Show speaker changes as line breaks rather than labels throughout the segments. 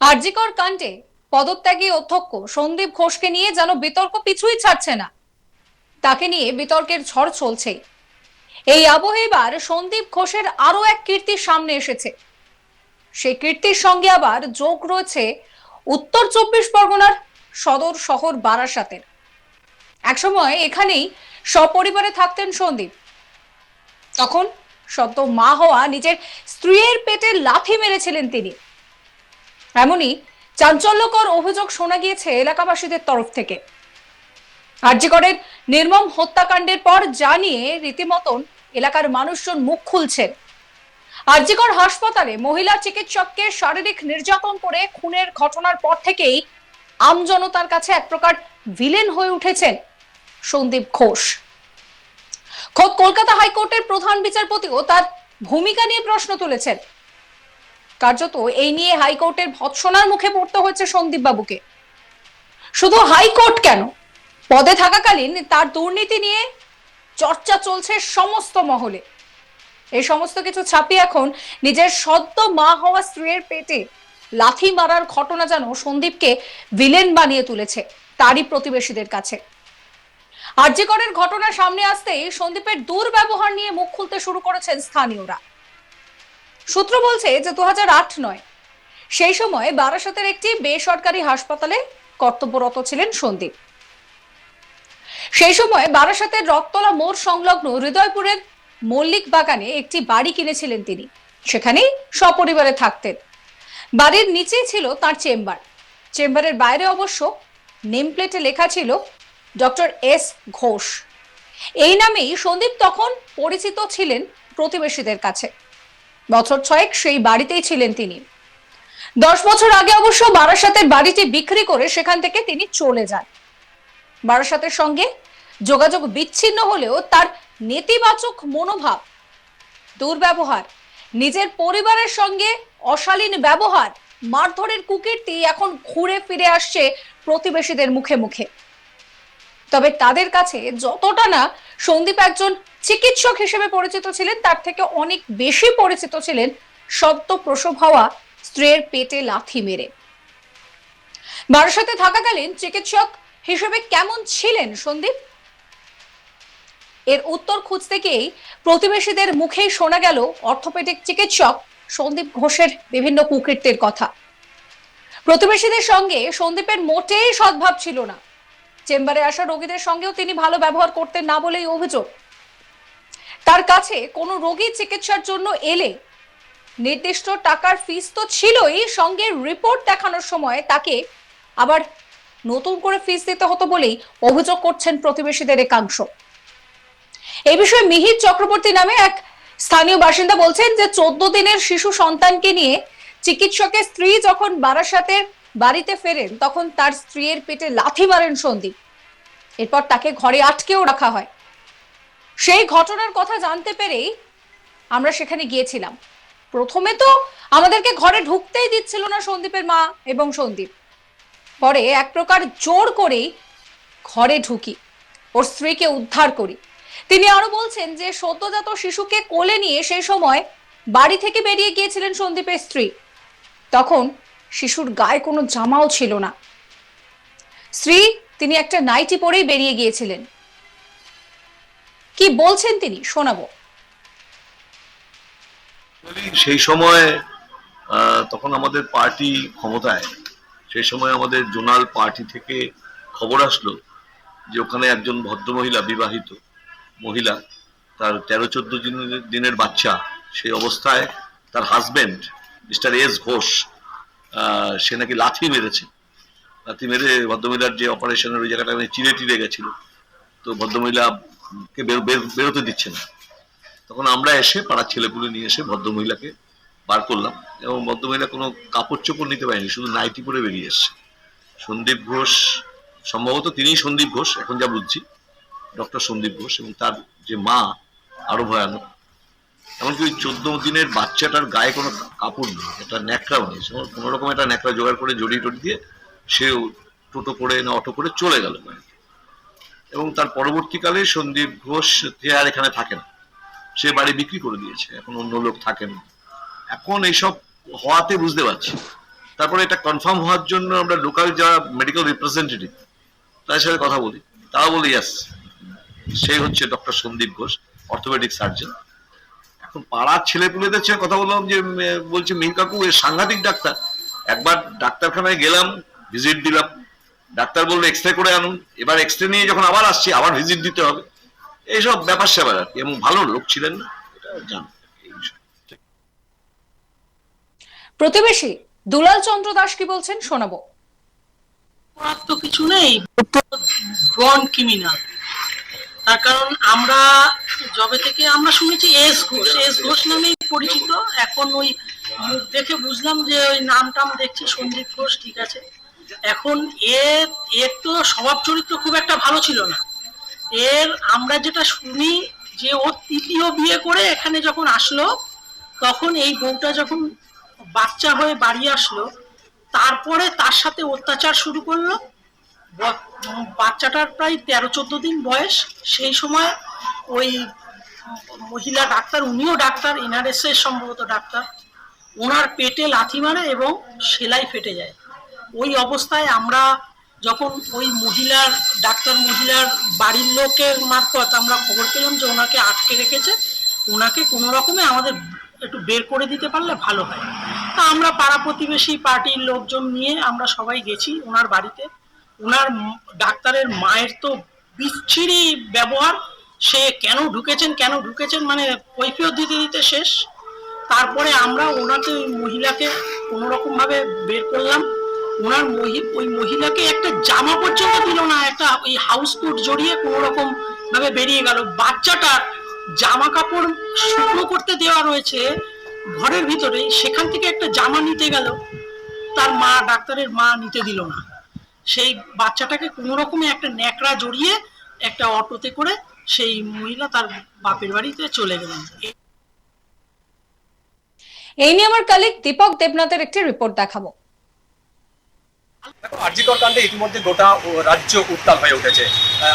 আরজিকর কাণ্ডে পদত্যাগী অধ্যক্ষ সন্দীপ ঘোষকে নিয়ে যেন বিতর্ক পিছুই ছাড়ছে না। তাকে নিয়ে বিতর্কের ঝড় চলছে। এই আবহে এবার সন্দীপ ঘোষের আরও এক কীর্তি সামনে এসেছে। সেই কীর্তির সঙ্গে আবার যোগ রয়েছে উত্তর চব্বিশ পরগনার সদর শহর বারাসাতের। একসময় এখানেই সপরিবারে থাকতেন সন্দীপ। তখন সদ্য মা হওয়া নিজের স্ত্রীর পেটে লাথি মেরেছিলেন তিনি। এমনই চাঞ্চল্যকর অভিযোগ শোনা গিয়েছে এলাকাবাসীদের তরফ থেকে। আর্যিকরের নির্মম হত্যাকাণ্ডের পর জানিয়ে রীতিমতন এলাকার মানুষজন মুখ খুলছেন আর্যিকর হাসপাতালে মহিলা চিকিৎসককে শারীরিক নির্যাতন করে খুনের ঘটনার পর থেকেই আমজনতার কাছে এক প্রকার ভিলেন হয়ে উঠেছেন সন্দীপ ঘোষ। খোদ কলকাতা হাইকোর্টের প্রধান বিচারপতিও তার ভূমিকা নিয়ে প্রশ্ন তুলেছেন। কার্যত এই নিয়ে হাইকোর্টের ভৎসনার মুখে পড়তে হয়েছে সন্দীপ বাবুকে শুধু হাইকোর্ট কেন? পদে থাকাকালীন তার দুর্নীতি নিয়ে চর্চা চলছে সমস্ত মহলে। এই সমস্ত কিছু ছাপিয়ে এখন নিজের সদ্য মা হওয়া স্ত্রীর পেটে লাথি মারার ঘটনা যেন সন্দীপকে ভিলেন বানিয়ে তুলেছে তারই প্রতিবেশীদের কাছে। আর্যিকরের ঘটনা সামনে আসতেই সন্দীপের দুর্ব্যবহার নিয়ে মুখ খুলতে শুরু করেছেন স্থানীয়রা। সূত্র বলছে যে দু নয়। সেই সময় বারাসাতের একটি বেসরকারি হাসপাতালে কর্তব্যরত ছিলেন সন্দীপ। সেই সময় বারাসাতের রক্তলা মোড় সংলগ্ন হৃদয়পুরের মল্লিক বাগানে একটি বাড়ি কিনেছিলেন তিনি। সেখানেই সপরিবারে থাকতেন। বাড়ির নিচেই ছিল তার চেম্বার। চেম্বারের বাইরে অবশ্য নেম প্লেটে লেখা ছিল ডক্টর এস ঘোষ। এই নামেই সন্দীপ তখন পরিচিত ছিলেন প্রতিবেশীদের কাছে। বছর ছয়েক সেই বাড়িতেই ছিলেন তিনি। দশ বছর আগে অবশ্য বারাসাতের বাড়িটি বিক্রি করে সেখান থেকে তিনি চলে যান। বারাসাতের সঙ্গে যোগাযোগ বিচ্ছিন্ন হলেও তার নেতিবাচক মনোভাব, দুর্ব্যবহার, নিজের পরিবারের সঙ্গে অশালীন ব্যবহার, মারধরের কুকীর্তি এখন ঘুরে ফিরে আসছে প্রতিবেশীদের মুখে মুখে। তবে তাদের কাছে যতটা না সন্দীপ একজন চিকিৎসক হিসেবে পরিচিত ছিলেন, তার থেকে অনেক বেশি পরিচিত ছিলেন সদ্য প্রসব হওয়া স্ত্রীর পেটে লাথি মেরে। বারাসাতে থাকাকালীন চিকিৎসক হিসেবে কেমন ছিলেন সন্দীপ? এর উত্তর খুঁজতে গিয়েই প্রতিবেশীদের মুখেই শোনা গেল অর্থোপেডিক চিকিৎসক সন্দীপ ঘোষের বিভিন্ন কুকীর্তির কথা। প্রতিবেশীদের সঙ্গে সন্দীপের মোটেই সদ্ভাব ছিল না। চেম্বারে আসা রোগীদের সঙ্গেও তিনি ভালো ব্যবহার করতেন না বলেই অভিযোগ। তার কাছে কোনো রোগী চিকিৎসার জন্য এলে নির্দিষ্ট টাকার ফিস তো ছিলই, সঙ্গে রিপোর্ট দেখানোর সময় তাকে আবার নতুন করে ফিস দিতে হতো বলেই অভিযোগ করছেন প্রতিবেশীদের একাংশ। এই বিষয়ে মিহির চক্রবর্তী নামে এক স্থানীয় বাসিন্দা বলছেন যে, চোদ্দ দিনের শিশু সন্তানকে নিয়ে চিকিৎসকের স্ত্রী যখন বারাসাতের বাড়িতে ফেরেন, তখন তার স্ত্রীর পেটে লাথি মারেন সন্দীপ। এরপর তাকে ঘরে আটকেও রাখা হয়। সেই ঘটনার কথা জানতে পেরেই আমরা সেখানে গিয়েছিলাম। প্রথমে তো আমাদেরকে ঘরে ঢুকতেই দিচ্ছিল না সন্দীপের মা এবং সন্দীপ। পরে এক প্রকার জোর করেই ঘরে ঢুকি, ওর স্ত্রীকে উদ্ধার করি। তিনি আরও বলছেন যে, সদ্যজাত শিশুকে কোলে নিয়ে সেই সময় বাড়ি থেকে বেরিয়ে গিয়েছিলেন সন্দীপের স্ত্রী। তখন শিশুর গায়ে কোনো জামাও ছিল না। স্ত্রী, তিনি একটা নাইটি পরেই বেরিয়ে গিয়েছিলেন। কি বলছেন তিনি? শোনাবো।
সেই সময় তখন আমাদের পার্টি ক্ষমতায়। সেই সময় আমাদের জোনাল পার্টি থেকে খবর আসলো যে ওখানে একজন ভদ্রমহিলা, বিবাহিত মহিলা, তার তেরো চোদ্দ দিনের বাচ্চা। সেই অবস্থায় তার হাজবেন্ড মিস্টার এস ঘোষ সে নাকি লাথি মেরেছে। লাথি মেরে ভদ্রমহিলার যে অপারেশনের ওই জায়গাটা মানে চিড়ে টিড়ে গেছিল। তো ভদ্রমহিলাকে বের- বেরোতে দিচ্ছে না। তখন আমরা এসে পাড়ার ছেলেপুলে নিয়ে এসে ভদ্রমহিলাকে বার করলাম এবং ভদ্রমহিলা কোনো কাপড় চোপড় নিতে পারেনি, শুধু নাইটি পরে বেরিয়ে এসছে। সন্দীপ ঘোষ, সম্ভবত তিনিই সন্দীপ ঘোষ, এখন যা বুঝছি, ডক্টর সন্দীপ ঘোষ এবং তার যে মা, আরও ভয়ানক। এমনকি ওই চোদ্দ দিনের বাচ্চাটার গায়ে কোনো কাপড় নেই, একটা ন্যাকড়াও নেই। কোনো রকম একটা ন্যাকড়া জোগাড় করে জড়িয়ে টড়ি দিয়ে সে টোটো করে না, অটো করে চলে গেল। বাড়িতে এবং তার পরবর্তীকালে সন্দীপ ঘোষ আর এখানে থাকে না সে বাড়ি বিক্রি করে দিয়েছে, এখন অন্য লোক থাকেন। এখন এইসব হওয়াতে বুঝতে পারছি। তারপরে এটা কনফার্ম হওয়ার জন্য আমরা লোকাল যারা মেডিকেল রিপ্রেজেন্টেটিভ তাদের সাথে কথা বলি। তারা বলে ইয়াস সেই হচ্ছে doctor Sandip Ghosh orthopaedic surgeon এখন পাড়ার ছেলেপুলেদের সাথে কথা বললাম যে বলছে মিম কাকু, এ সাংঘাতিক ডাক্তার। একবার ডাক্তারখানায় গেলাম ভিজিট দিলাম। ডাক্তার বলল এক্স রে করে আনুন। এবার এক্স রে নিয়ে যখন আবার আসছি আবার ভিজিট দিতে হবে। এইসব ব্যাপার স্যাপার আর কি এবং ভালো লোক ছিলেন না এটা জান
প্রতিবেশী দুলাল চন্দ্র দাস কি বলছেন শোনাবো।
করার তো কিছু নেই বন ক্রিমিনাল তার কারণ আমরা জবে থেকে আমরা শুনেছি এস ঘোষ এস ঘোষ নামেই পরিচিত। এখন ওই মুখ দেখে বুঝলাম যে ওই নাম টাম দেখছি সন্দীপ ঘোষ ঠিক আছে। এখন এর এর তো স্বভাব চরিত্র খুব একটা ভালো ছিল না। এর আমরা যেটা শুনি যে ও তৃতীয় বিয়ে করে এখানে যখন আসলো, তখন এই বউটা যখন বাচ্চা হয়ে বাড়ি আসলো, তারপরে তার সাথে অত্যাচার শুরু করল। বাচ্চাটার প্রায় তেরো, চোদ্দ দিন বয়স। সেই সময় ওই মহিলা ডাক্তার, উনিও ডাক্তার এনআরএস এর সম্ভবত ডাক্তার, ওনার পেটে লাথি মারে এবং সেলাই ফেটে যায়। ওই অবস্থায় আমরা যখন ওই মহিলার, ডাক্তার মহিলার বাড়ির লোকের মারফত আমরা খবর পেলাম যে ওনাকে আটকে রেখেছে, ওনাকে কোনো রকমে আমাদের একটু বের করে দিতে পারলে ভালো হয়। তা আমরা পাড়া প্রতিবেশী পার্টির লোকজন নিয়ে আমরা সবাই গেছি ওনার বাড়িতে। ওনার ডাক্তারের মায়ের তো বিচ্ছিরি ব্যবহার, সে কেন ঢুকেছেন কেন ঢুকেছেন মানে কৈফিয়ত দিতে দিতে শেষ। তারপরে আমরা ওনাকে, ওই মহিলাকে কোনো রকম ভাবে বের করলাম। ওনার মহি, ওই মহিলাকে একটা জামা পর্যন্ত দিল না, একটা ওই হাউস কোট জড়িয়ে কোনো রকম ভাবে বেরিয়ে গেল। বাচ্চাটার জামা কাপড় শুকনো করতে দেওয়া রয়েছে ঘরের ভিতরে সেখান থেকে একটা জামা নিতে গেল। তার মা ডাক্তারের মা নিতে দিল না। সেই বাচ্চাটাকে কোনো রকমে একটা ন্যাকড়া জড়িয়ে একটা অটোতে করে সেই মহিলা তার বাপের বাড়িতে চলে গেলেন।
এই নিয়ে আমার কালিক দীপক দেবনাথের একটি রিপোর্ট দেখাবো।
দেখো আরজিকর কাণ্ডে ইতিমধ্যে গোটা রাজ্য উত্তাল হয়ে উঠেছে।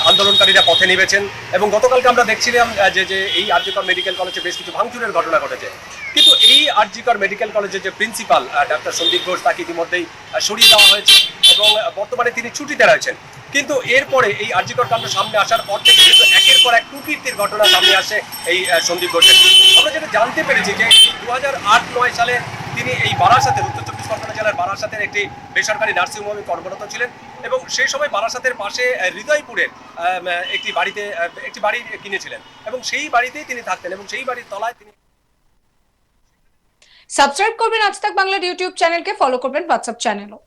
আন্দোলনকারীরা পথে নেমেছেন এবং গতকালকে আমরা দেখছিলাম যে যে এই আরজিকর মেডিকেল কলেজে বেশ কিছু ভাঙচুরের ঘটনা ঘটেছে। কিন্তু এই আরজিকর মেডিকেল কলেজের যে প্রিন্সিপাল ডাক্তার সন্দীপ ঘোষ, তাকে ইতিমধ্যেই সরিয়ে দেওয়া হয়েছে এবং বর্তমানে তিনি ছুটিতে রয়েছেন। কিন্তু এরপরে এই আরজিকর কাণ্ড সামনে আসার পর থেকে কিন্তু একের পর এক কুকীর্তির ঘটনা সামনে আসে এই সন্দীপ ঘোষের। আমরা যেটা জানতে পেরেছি যে দু হাজার সালে তিনি এই বারাসাতের উত্তর চব্বিশ জেলার বারাসাতের একটি বেসরকারি নার্সিংহোমে কর্মরত ছিলেন এবং সেই সময় বারাসাতের পাশে হৃদয়পুরের একটি বাড়িতে একটি বাড়ি কিনেছিলেন এবং সেই বাড়িতেই তিনি থাকতেন এবং সেই বাড়ির তলায় তিনি
সাবস্ক্রাইব করবেন আজ বাংলার ইউটিউব চ্যানেলকে, ফলো করবেন হোয়াটসঅ্যাপ চ্যানেলও।